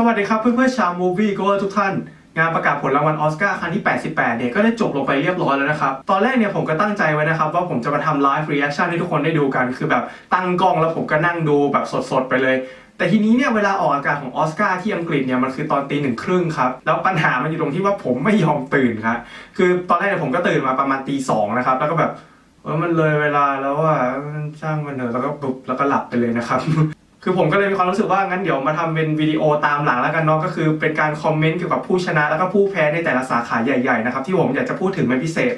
สวัสดีครับเพื่อนๆชาวมูฟี่กทุกท่าน งานประกาศผลรางวัลออสการ์ครั้งที่ 88 เนี่ยก็ได้จบลงไปเรียบร้อยแล้วนะครับ ตอนแรกเนี่ยผมก็ตั้งใจไว้นะครับ ว่าผมจะมาทำไลฟ์รีแอคชั่นให้ทุกคนได้ดูกัน คือแบบตั้งกล้องแล้วผมก็นั่งดูแบบสดๆ ไปเลย แต่ทีนี้เนี่ยเวลาออกอากาศของออสการ์ที่อังกฤษเนี่ยมันคือตอนตีหนึ่งครึ่งครับแล้วปัญหามันอยู่ตรงที่ว่าผมไม่ยอมตื่นครับคือตอนแรกเนี่ยผมก็ตื่นมาประมาณตีสองนะครับแล้วก็แบบเออมันเลยเวลาแล้วว่าช่างมันเถอะแล้วก็ปุ๊บแล้วก็หลับไปเลยนะครับ คือผมก็เลยมีความรู้สึกว่างั้นเดี๋ยวมาทำเป็นวิดีโอตามหลังแล้วกันเนาะก็คือเป็นการคอมเมนต์เกี่ยวกับผู้ชนะแล้วก็ผู้แพ้ในแต่ละสาขาใหญ่ๆนะครับที่ผมอยากจะพูดถึงเป็นพิเศษ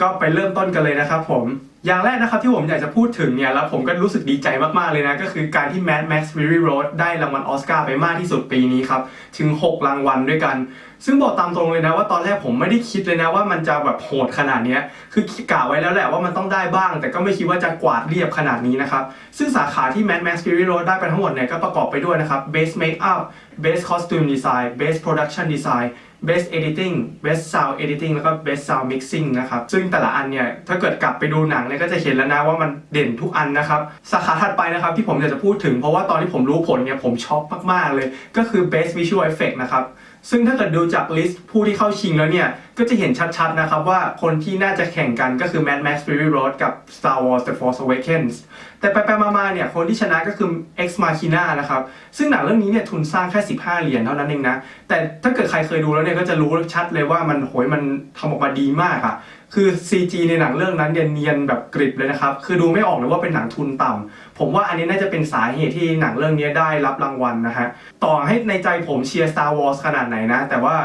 ก็ไปเริ่มต้นกันเลยนะครับผม อย่างแรกนะครับที่ผมอยากจะพูดถึงเนี่ยแล้วผมก็รู้สึกดีใจมาก ๆ เลยนะ ก็คือการที่ Mad Max Fury Road ได้รางวัลออสการ์ไปมากที่สุดปีนี้ครับ ถึง 6 รางวัลด้วยกัน ซึ่งบอกตามตรงเลยนะว่าตอนแรกผมไม่ได้คิดเลยนะว่ามันจะแบบโหดขนาดนี้คือกะไว้แล้วแหละว่ามันต้องได้บ้าง แต่ก็ไม่คิดว่าจะกวาดเรียบขนาดนี้นะครับซึ่งสาขาที่ Mad Max Fury Road ได้ไปทั้งหมดเนี่ยก็ประกอบไปด้วยนะครับ Best Makeup Best Costume Design Best Production Design Best Editing Best Sound Editing แล้วก็ Best Sound Mixing นะครับ ซึ่งแต่ละอันเนี่ย ถ้าเกิดกลับไปดูหนังเนี่ยก็จะเห็นแล้วนะว่ามันเด่นทุกอันนะครับสาขาถัดไปนะครับที่ผมอยากจะพูดถึงเพราะว่าตอนที่ผมรู้ผลเนี่ยผมช็อกมากๆเลย ก็คือ Best Visual Effect นะครับซึ่งถ้าเกิดดูจากลิสต์ผู้ที่เข้าชิงแล้วเนี่ย ก็จะเห็นชัดๆนะครับว่าคนที่น่าจะแข่งกันก็คือ Mad Max Fury Road กับ Star Wars The Force Awakens แต่ไปๆมาๆเนี่ย คนที่ชนะก็คือ Ex Machina นะครับ ซึ่งหนังเรื่องนี้เนี่ยทุนสร้างแค่ 15 เหรียญเท่านั้นเองนะ แต่ถ้าเกิดใครเคยดูแล้วเนี่ยก็จะรู้ชัดเลยว่ามันโหยมันทำออกมาดีมากอะ คือ CG ในหนังเรื่องนั้นเนี่ยเนียนแบบกริบเลยนะครับ คือดูไม่ออกเลยว่าเป็นหนังทุนต่ำผมว่าอันนี้น่าจะเป็นสาเหตุที่หนังเรื่องนี้ได้รับรางวัลนะฮะ ต่อให้ในใจผมเชียร์ Star Wars ขนาดไหนนะ แต่ว่า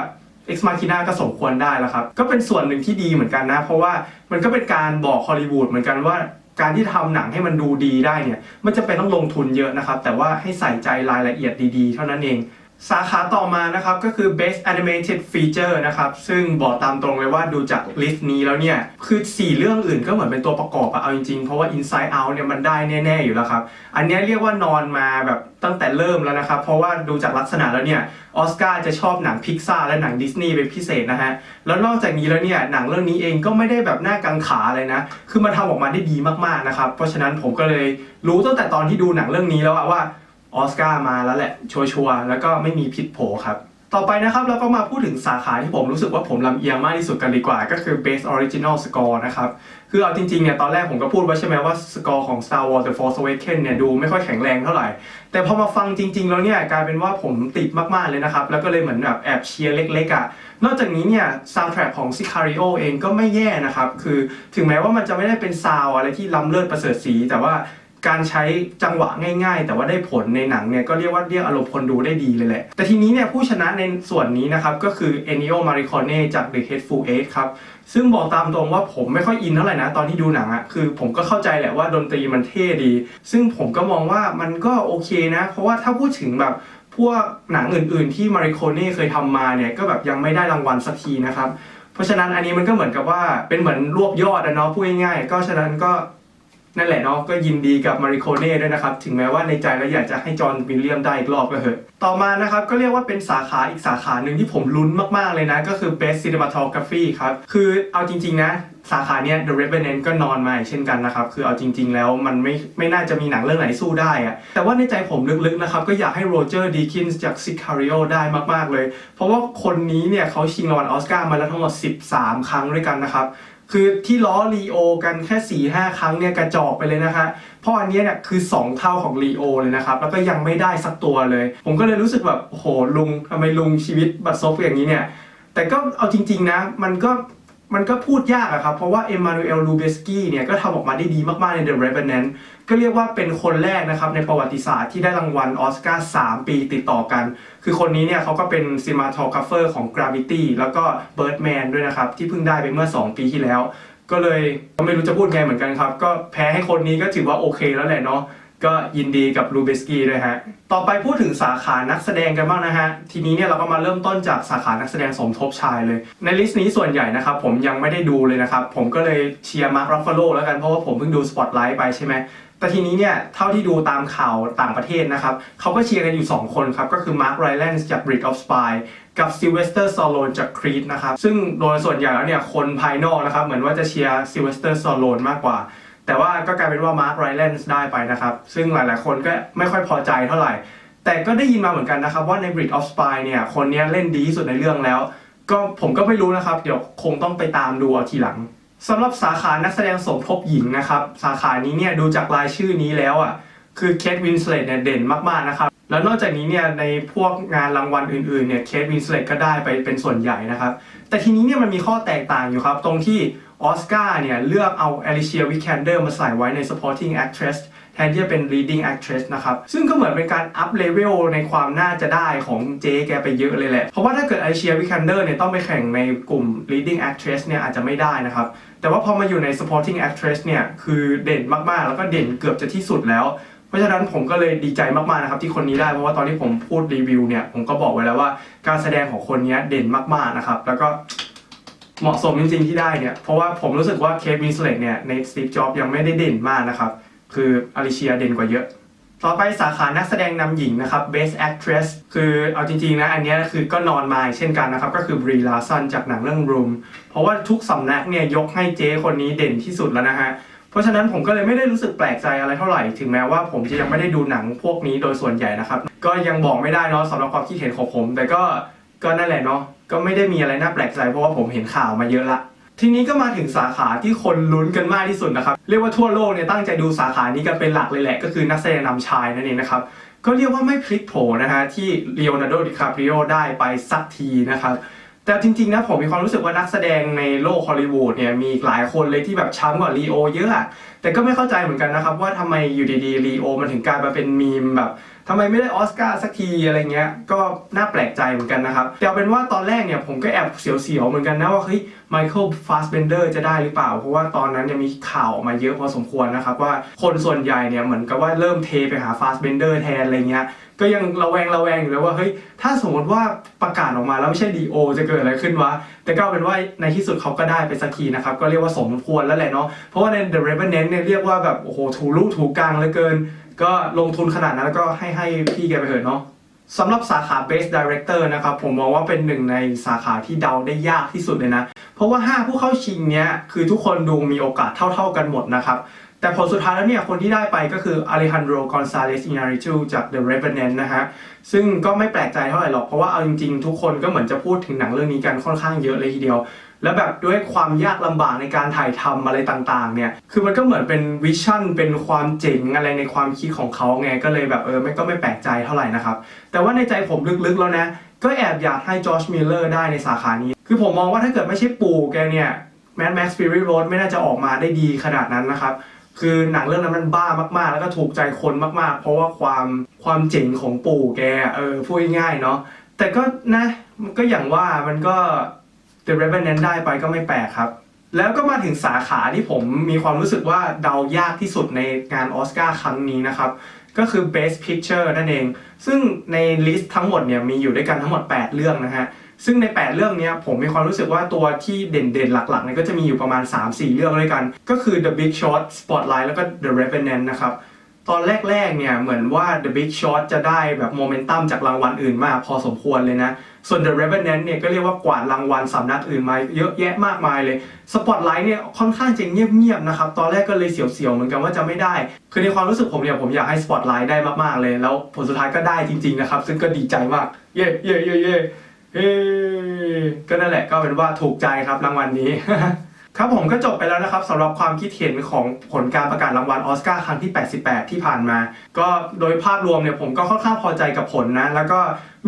Ex Machina ก็สมควรได้แล้วครับ ก็เป็นส่วนหนึ่งที่ดีเหมือนกันนะ เพราะว่ามันก็เป็นการบอกฮอลลีวูดเหมือนกันว่าการที่ทำหนังให้มันดูดีได้เนี่ย มันจะเป็นต้องลงทุนเยอะนะครับ แต่ว่าให้ใส่ใจรายละเอียดดีๆ เท่านั้นเอง สาขาต่อมานะครับก็คือ Best Animated Feature นะครับ ซึ่งบอกตามตรงเลยว่าดูจากลิสต์นี้แล้วเนี่ย คือ 4 เรื่องอื่นก็เหมือนเป็นตัวประกอบอะเอาจริงๆ เพราะว่า Inside Out เนี่ยมันได้แน่ๆอยู่แล้วครับ อันนี้เรียกว่านอนมาแบบตั้งแต่เริ่มแล้วนะครับ เพราะว่าดูจากลักษณะแล้วเนี่ยออสการ์จะชอบหนังพิกซาและหนังดิสนีย์เป็นพิเศษนะฮะ แล้วนอกจากนี้แล้วเนี่ยหนังเรื่องนี้เองก็ไม่ได้แบบหน้ากังขาเลยนะ คือมันทำออกมาได้ดีมากๆนะครับ เพราะฉะนั้นผมก็เลยรู้ตั้งแต่ตอนที่ดูหนังเรื่องนี้แล้วว่า ออสการ์มาแล้วแหละชัวร์ๆแล้วก็ไม่มีผิดโผครับต่อไปนะครับเราก็มาพูดถึงสาขาที่ผมรู้สึกว่าผมลำเอียงมากที่สุดกันดีกว่า ก็คือ Best Original Score นะครับคือเอาจริงๆเนี่ยตอนแรกผมก็พูดไว้ใช่ไหมว่าสกอร์ของ Star Wars The Force Awakens เนี่ยดูไม่ค่อยแข็งแรงเท่าไหร่ แต่พอมาฟังจริงๆแล้วเนี่ยกลายเป็นว่าผมติดมากๆเลยนะครับ แล้วก็เลยเหมือนแบบแอบเชียร์เล็กๆอะนอกจากนี้เนี่ยซาวด์แทร็กของ Sicario เองก็ไม่แย่นะครับ คือถึงแม้ว่ามันจะไม่ได้เป็นซาวด์อะไรที่ล้ำเลิศประเสริฐสีแต่ว่า การใช้จังหวะง่ายๆ แต่ว่าได้ผลในหนังเนี่ยก็เรียกว่าเรียกอารมณ์คนดูได้ดีเลยแหละ แต่ทีนี้เนี่ยผู้ชนะในส่วนนี้นะครับ ก็คือ Ennio Morricone จาก The Hateful Eight ครับ ซึ่งบอกตามตรงว่าผมไม่ค่อยอินเท่าไหร่นะตอนที่ดูหนังอะคือผมก็เข้าใจแหละว่าดนตรีมันเท่ดี ซึ่งผมก็มองว่ามันก็โอเคนะ เพราะว่าถ้าพูดถึงแบบพวกหนังอื่นๆ ที่มาริโคเน่เคยทำมาเนี่ยก็แบบยังไม่ได้รางวัลสักทีนะครับ เพราะฉะนั้นอันนี้มันก็เหมือนกับว่าเป็นเหมือนรวบยอดนะเนาะพูดง่ายๆก็ฉะนั้นก็ นั่นแหละเนาะก็ยินดีกับมาริโคเน่ด้วยนะครับ ถึงแม้ว่าในใจแล้วอยากจะให้จอห์นวิลเลียมได้อีกรอบก็เถอะต่อมานะครับก็เรียกว่าเป็นสาขาอีกสาขาหนึ่งที่ผมลุ้นมากๆเลยนะ ก็คือ Best Cinematography ครับ คือเอาจริง ๆ นะสาขาเนี้ย The Revenant ก็นอนมาเช่นกันนะครับ คือเอาจริง ๆ แล้วมันไม่ไม่น่าจะมีหนังเรื่องไหนสู้ได้อะแต่ว่าในใจผมลึกๆนะครับ ก็อยากให้โรเจอร์ดีคินส์จาก Sicario ได้มาก ๆ เลย เพราะว่าคนนี้เนี่ยเขาชิงรางวัลออสการ์มาแล้วทั้งหมด 13 ครั้งด้วยกันนะครับ คือที่ล้อลีโอกันแค่4ี่ห้าครั้งเนี่ยกระจอกไปเลยนะคะเพราะอันนี้เนี่ยคือ 2 เท่าของลีโอเลยนะครับแล้วก็ยังไม่ได้สักตัวเลย ผมก็เลยรู้สึกแบบโอ้โหลุงทำไมลุงชีวิตบัดซบอย่างนี้เนี่ยแต่ก็เอาจริง ๆนะ มันก็ มันก็พูดยากอะครับ เพราะว่าเอมมานูเอลลูเบสกี้เนี่ยก็ทำออกมาได้ดีมาก ๆ ใน The Revenant ก็เรียกว่าเป็นคนแรกนะครับ ในประวัติศาสตร์ที่ได้รางวัลออสการ์3ปีติดต่อกัน คือคนนี้เนี่ยเขาก็เป็นซีมาทอ g ก a เฟอร์ของ Gravity แล้วก็ Birdman ด้วยนะครับ ที่เพิ่งได้ไปเมื่อ 2 ปีที่แล้ว ก็เลยไม่รู้จะพูดไงเหมือนกันครับ ก็แพ้ให้คนนี้ก็ถือว่าโอเคแล้วแหละเนาะ ก็ยินดีกับลูเบสกี้ด้วยฮะ ต่อไปพูดถึงสาขานักแสดงกันบ้างนะฮะ ทีนี้เนี่ยเราก็มาเริ่มต้นจากสาขานักแสดงสมทบชายเลย ในลิสต์นี้ส่วนใหญ่นะครับผมยังไม่ได้ดูเลยนะครับ ผมก็เลยเชียร์มาร์ครัฟฟาโลแล้วกันเพราะว่าผมเพิ่งดูสปอตไลท์ไปใช่ไหมแต่ทีนี้เนี่ยเท่าที่ดูตามข่าวต่างประเทศนะครับเขาก็เชียร์กันอยู่ 2 คนครับ ก็คือมาร์คไรแลนด์จาก Bridge of Spy กับซิลเวสเตอร์ซอโลนจากครีดนะครับซึ่งโดยส่วนใหญ่แล้วเนี่ยคนภายนอกนะครับเหมือนว่าจะเชียร์ซิลเวสเตอร์ซอโลนมากกว่า แต่ว่าก็กลายเป็นว่ามาร์คไรแลนด์ได้ไปนะครับ ซึ่งหลายๆ คนก็ไม่ค่อยพอใจเท่าไหร่ แต่ก็ได้ยินมาเหมือนกันนะครับ ว่าใน Bridge of Spy เนี่ยคนนี้เล่นดีที่สุดในเรื่องแล้ว ก็ผมก็ไม่รู้นะครับ เดี๋ยวคงต้องไปตามดูเอาทีหลังสำหรับสาขานักแสดงสมทบหญิงนะครับ สาขานี้เนี่ยดูจากรายชื่อนี้แล้วอะคือเคทวินสเลตเนี่ยเด่นมากๆนะครับแล้วนอกจากนี้เนี่ยในพวกงานรางวัลอื่นๆเนี่ยเคทวินสเลตก็ได้ไปเป็นส่วนใหญ่นะครับ แต่ทีนี้เนี่ยมันมีข้อแตกต่างอยู่ครับ ตรงที่ ออสการ์เนี่ยเลือกเอาอลิเชียวิคแคนเดอร์มาใส่ไว้ใน supporting actress แทนที่จะเป็น leading actress นะครับ ซึ่งก็เหมือนเป็นการ up level ในความน่าจะได้ของเจ๊แกไปเยอะเลยแหละ เพราะว่าถ้าเกิดอลิเชียวิคแคนเดอร์เนี่ยต้องไปแข่งในกลุ่ม leading actress เนี่ยอาจจะไม่ได้นะครับ แต่ว่าพอมาอยู่ใน supporting actress เนี่ย คือเด่นมาก ๆ แล้วก็เด่นเกือบจะที่สุดแล้ว เพราะฉะนั้นผมก็เลยดีใจมาก ๆ นะครับที่คนนี้ได้ เพราะว่าตอนที่ผมพูดรีวิวเนี่ย ผมก็บอกไว้แล้วว่าการแสดงของคนนี้เด่นมาก ๆ นะครับ แล้วก็ เหมาะสมจริงๆที่ได้เนี่ย เพราะว่าผมรู้สึกว่าเคทวินสเลตเนี่ยในสตีฟจ็อบยังไม่ได้เด่นมากนะครับ คืออลิเชียเด่นกว่าเยอะ ต่อไปสาขานักแสดงนำหญิงนะครับ Best Actress คือเอาจริงๆนะอันนี้คือก็นอนมาเช่นกันนะครับ ก็คือบรีลาซันจากหนังเรื่อง Room เพราะว่าทุกสำนักเนี่ยยกให้เจ๊คนนี้เด่นที่สุดแล้วนะฮะเพราะฉะนั้นผมก็เลยไม่ได้รู้สึกแปลกใจอะไรเท่าไหร่ ถึงแม้ว่าผมจะยังไม่ได้ดูหนังพวกนี้โดยส่วนใหญ่นะครับ ก็ยังบอกไม่ได้เนาะสำหรับความคิดเห็นของผม แต่ก็ ก็นั่นแหละเนาะก็ไม่ได้มีอะไรน่าแปลกใจเพราะว่าผมเห็นข่าวมาเยอะละ ทีนี้ก็มาถึงสาขาที่คนลุ้นกันมากที่สุดนะครับ เรียกว่าทั่วโลกเนี่ยตั้งใจดูสาขานี้กันเป็นหลักเลยแหละ ก็คือนักแสดงนำชายนั่นเองนะครับก็เรียกว่าไม่พลิกโผนะฮะที่เลโอนาร์โดดิคาปริโอได้ไปสักทีนะครับแต่จริงๆนะผมมีความรู้สึกว่านักแสดงในโลกฮอลลีวูดเนี่ยมีหลายคนเลยที่แบบช้ำกว่าลีโอเยอะอะแต่ก็ไม่เข้าใจเหมือนกันนะครับว่าทำไมอยู่ดีๆลีโอมันถึงกลายมาเป็นมีมแบบ ทำไมไม่ได้ออสการ์สักทีอะไรเงี้ย ก็น่าแปลกใจเหมือนกันนะครับ แต่เอาเป็นว่าตอนแรกเนี่ยผมก็แอบเสียวๆเหมือนกันนะว่าเฮ้ยไมเคิลฟาสเบนเดอร์จะได้หรือเปล่า เพราะว่าตอนนั้นเนี่ยมีข่าวมาเยอะพอสมควรนะครับ ว่าคนส่วนใหญ่เนี่ยเหมือนกับว่าเริ่มเทไปหาฟาสเบนเดอร์แทนอะไรเงี้ยก็ยังระแวงระแวงอยู่เลยว่าเฮ้ยถ้าสมมติว่าประกาศออกมาแล้วไม่ใช่ดีโอจะเกิดอะไรขึ้นวะ แต่ก็เอาเป็นว่าในที่สุดเขาก็ได้ไปสักทีนะครับ ก็เรียกว่าสมควรแล้วแหละเนาะเพราะว่าใน The Revenant เนี่ยเรียกว่าแบบโอ้โหถูรูถูกลางเหลือเกิน ก็ลงทุนขนาดนั้นแล้วก็ให้ให้พี่แกไปเถอะเนาะสำหรับสาขา Best Director นะครับ ผมมองว่าเป็นหนึ่งในสาขาที่เดาได้ยากที่สุดเลยนะ เพราะว่า 5 ผู้เข้าชิงเนี้ยคือทุกคนดูมีโอกาสเท่า ๆกันหมดนะครับ แต่ผลสุดท้ายแล้วเนี่ย คนที่ได้ไปก็คือ Alejandro Gonzalez Iñárritu จาก The Revenant นะฮะ ซึ่งก็ไม่แปลกใจเท่าไหร่หรอก เพราะว่าเอาจริงๆ ทุกคนก็เหมือนจะพูดถึงหนังเรื่องนี้กันค่อนข้างเยอะเลยทีเดียว แล้วแบบด้วยความยากลำบากในการถ่ายทำอะไรต่างๆ เนี่ย คือมันก็เหมือนเป็นวิชั่น เป็นความเจ๋งอะไรในความคิดของเขาไง ก็เลยแบบเออไม่ก็ไม่แปลกใจเท่าไหร่นะครับ แต่ว่าในใจผมลึกๆแล้วนะ ก็แอบอยากให้จอร์จมิลเลอร์ได้ในสาขานี้ คือผมมองว่าถ้าเกิดไม่ใช่ปู่แกเนี่ยแมนแม็กซ์ฟิริโรดไม่น่าจะออกมาได้ดีขนาดนั้นนะครับ คือหนังเรื่องนั้นมันบ้ามากๆ แล้วก็ถูกใจคนมากๆ เพราะว่าความความเจ๋งของปู่แก เออพูดง่ายๆเนาะ แต่ก็นะ มันก็อย่างว่ามันก็ The Revenant ได้ไปก็ไม่แปลกครับ แล้วก็มาถึงสาขาที่ผมมีความรู้สึกว่าเดายากที่สุดในงานออสการ์ครั้งนี้นะครับ ก็คือ Best Picture นั่นเอง ซึ่งในลิสต์ทั้งหมดเนี่ยมีอยู่ด้วยกันทั้งหมด 8 เรื่องนะฮะซึ่งใน 8 เรื่องนี้ผมมีความรู้สึกว่าตัวที่เด่นๆ หลักๆเนี่ยก็จะมีอยู่ประมาณ 3-4 เรื่องด้วยกัน ก็คือ The Big Short Spotlight แล้วก็ The Revenant นะครับ ตอนแรกๆ เนี่ยเหมือนว่า The Big Short จะได้แบบโมเมนตัมจากรางวัลอื่นมากพอสมควรเลยนะ ส่วน The Revenant เนี่ยก็เรียกว่ากวาดรางวัลสำนักอื่นมาเยอะแยะมากมายเลย Spotlight เนี่ยค่อนข้างจะเงียบๆนะครับ ตอนแรกก็เลยเสียวๆเหมือนกันว่าจะไม่ได้ คือในความรู้สึกผมเนี่ยผมอยากให้ Spotlight ได้มากๆเลย แล้วผลสุดท้ายก็ได้จริงๆนะครับ ซึ่งก็ดีใจมาก เย้เย้เย้เย้เฮ้ก็นั่นแหละก็เป็นว่าถูกใจครับรางวัลนี้ ครับผมก็จบไปแล้วนะครับสำหรับความคิดเห็นของผลการประกาศรางวัลออสการ์ครั้งที่ 88 ที่ผ่านมา ก็โดยภาพรวมเนี่ยผมก็ค่อนข้างพอใจกับผลนะ แล้วก็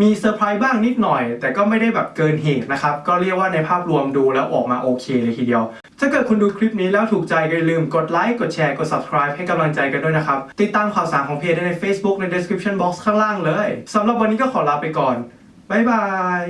มีเซอร์ไพรส์บ้างนิดหน่อย แต่ก็ไม่ได้แบบเกินเหตุนะครับ ก็เรียกว่าในภาพรวมดูแล้วออกมาโอเคเลยทีเดียว ถ้าเกิดคุณดูคลิปนี้แล้วถูกใจก็อย่าลืมกดไลค์กดแชร์กด subscribe ให้กำลังใจกันด้วยนะครับ ติดตามข่าวสารของเพจได้ใน Facebook ใน description box ข้างล่างเลยสำหรับวันนี้ก็ขอลาไปก่อนบ๊ายบาย